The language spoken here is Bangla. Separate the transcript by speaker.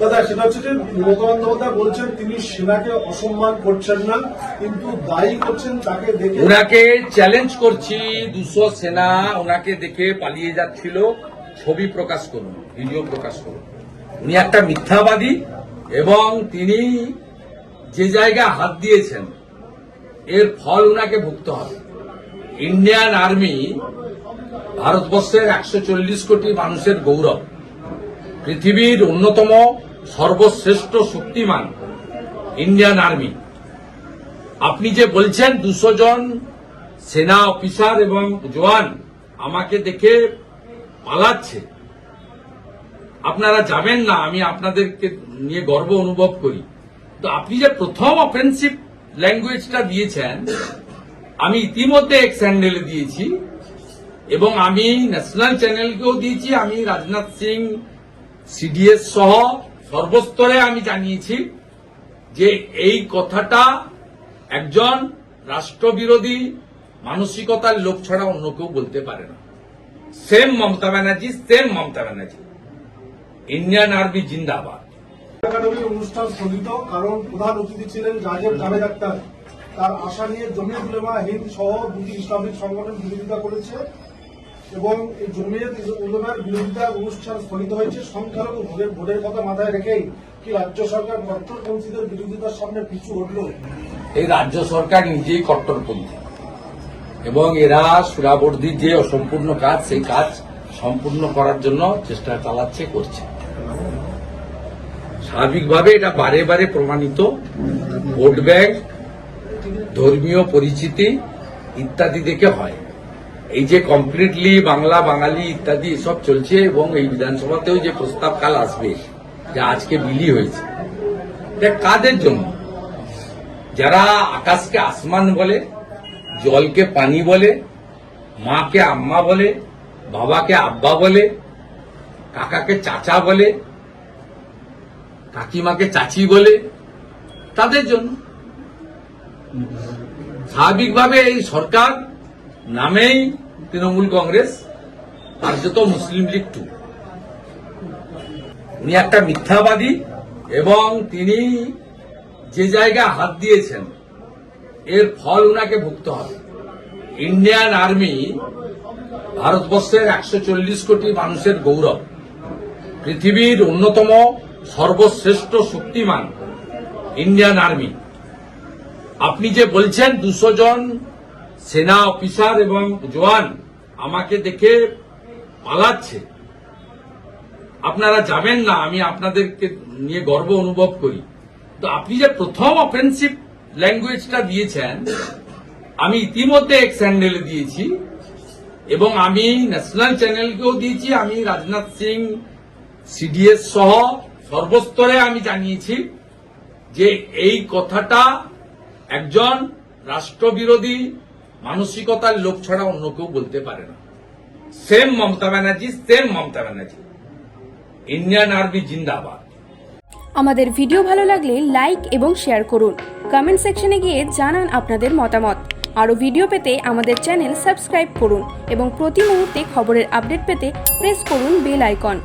Speaker 1: দাদা সেটা হচ্ছে যে মমতা বন্দ্যোপাধ্যায় বলছেন, তিনি সেনাকে অসম্মান করছেন না, কিন্তু দায়ী করছেন তাকে দেখে
Speaker 2: ওনাকে চ্যালেঞ্জ করছি, দুশো সেনা ওনাকে দেখে পালিয়ে যাচ্ছিল। ছবি প্রকাশ করুন ভিডিও প্রকাশ করুন। উনি একটা মিথ্যাবাদী এবং তিনি যে জায়গায় হাত দিয়েছেন, এর ফল ওনাকে ভুগতে হবে। ইন্ডিয়ান আর্মি ভারতবর্ষের একশো চল্লিশ কোটি মানুষের গৌরব, পৃথিবীর অন্যতম সর্বশ্রেষ্ঠ শক্তিমান ইন্ডিয়ান আর্মি আপনি যে বলছেন দুশো জন সেনা অফিসার এবং জওয়ান আমাকে দেখে পালাচ্ছে, আপনারা যাবেন না, আমি আপনাদেরকে নিয়ে গর্ব অনুভব করি। তো আপনি যে প্রথম অফেন্সিভ ল্যাঙ্গুয়েজটা দিয়েছেন, আমি ইতিমধ্যে এক স্যান্ডেলে দিয়েছি এবং আমি ন্যাশনাল চ্যানেলকেও দিয়েছি, আমি রাজনাথ সিং সিডিএস সহ সর্বস্তরে আমি জানিয়েছি যে এই কথাটা একজন রাষ্ট্রবিরোধী মানসিকতার লোক ছাড়া অন্য কেউ বলতে পারে না। Same Mamata Banerjee same Mamata Banerjee. Indian army জিন্দাবাদ।
Speaker 1: একাডেমির অনুষ্ঠান স্থগিত, কারণ প্রধান অতিথি ছিলেন জাজেব জাভেদ আক্তার। তার আশা নিয়ে জমিয়ত হিন্দ সহ দুটি ইসলামিক সংগঠন বিরোধিতা করেছে। এবং এই জমিয়ত উলেমার বিরোধিতা অনুষ্ঠান স্থগিত হয়েছে। সংখ্যালঘু ভোটের ভোটের কথা মাথায় রেখেই কি রাজ্য সরকার কট্টরপন্থীদের বিরোধিতার সামনে পিছু হটল?
Speaker 2: এই রাজ্য সরকার নিজেই কট্টরপন্থী। এবং এরা সুরাবর্দীর যে অসম্পূর্ণ কাজ, সেই কাজ সম্পূর্ণ করার জন্য চেষ্টা চালাচ্ছে, করছে। স্বাভাবিকভাবে এটা বারে বারে প্রমাণিত। ভোট ব্যাংক, ধর্মীয় পরিচিতি ইত্যাদি দেখে হয়। এই যে কমপ্লিটলি বাংলা, বাঙালি ইত্যাদি এসব চলছে এবং এই বিধানসভাতেও যে প্রস্তাব কাল আসবে, যা আজকে বিলি হয়েছে কাদের জন্য? যারা আকাশকে আসমান বলে, জলকে পানি বলে, মাকে আম্মা বলে, বাবাকে আব্বা বলে, কাকাকে চাচা বলে, কাকিমাকে চাচি বলে, তাদের জন্য। স্বাভাবিকভাবে এই সরকার নামেই তৃণমূল কংগ্রেস, কার্যত মুসলিম লীগ টু উনি একটা মিথ্যাবাদী এবং তিনি যে জায়গায় হাত দিয়েছেন, এর ফল ওনাকে ভুগতে হবে। ইন্ডিয়ান আর্মি ভারতবর্ষের একশো চল্লিশ কোটি মানুষের গৌরব, পৃথিবীর অন্যতম সর্বশ্রেষ্ঠ শক্তিমান ইন্ডিয়ান আর্মি। আপনি যে বলছেন দুশো জন সেনা অফিসার এবং জোয়ান আমাকে দেখে পালাচ্ছে। আপনারা যাবেন না, আমি আপনাদেরকে নিয়ে গর্ব অনুভব করি। তো আপনি যে প্রথম অফেন্সিভ ল্যাঙ্গুয়েজটা দিয়েছেন, আমি ইতিমধ্যে এক স্যান্ডেলে দিয়েছি এবং আমি ন্যাশনাল চ্যানেলকেও দিয়েছি, আমি রাজনাথ সিং সিডিএস সহ সর্বস্তরে আমি জানিয়েছি যে এই কথাটা একজন রাষ্ট্রবিরোধী মানসিকতার লোক ছাড়া অন্য কেউ বলতে পারে না। Same Mamata Banerjee same Mamata Banerjee. Indian army জিন্দাবাদ।
Speaker 3: আমাদের ভিডিও ভালো লাগলে লাইক এবং শেয়ার করুন। কমেন্ট সেকশনে গিয়ে জানান আপনাদের মতামত। আরও ভিডিও পেতে আমাদের চ্যানেল সাবস্ক্রাইব করুন এবং প্রতি মুহূর্তে খবরের আপডেট পেতে প্রেস করুন বেল আইকন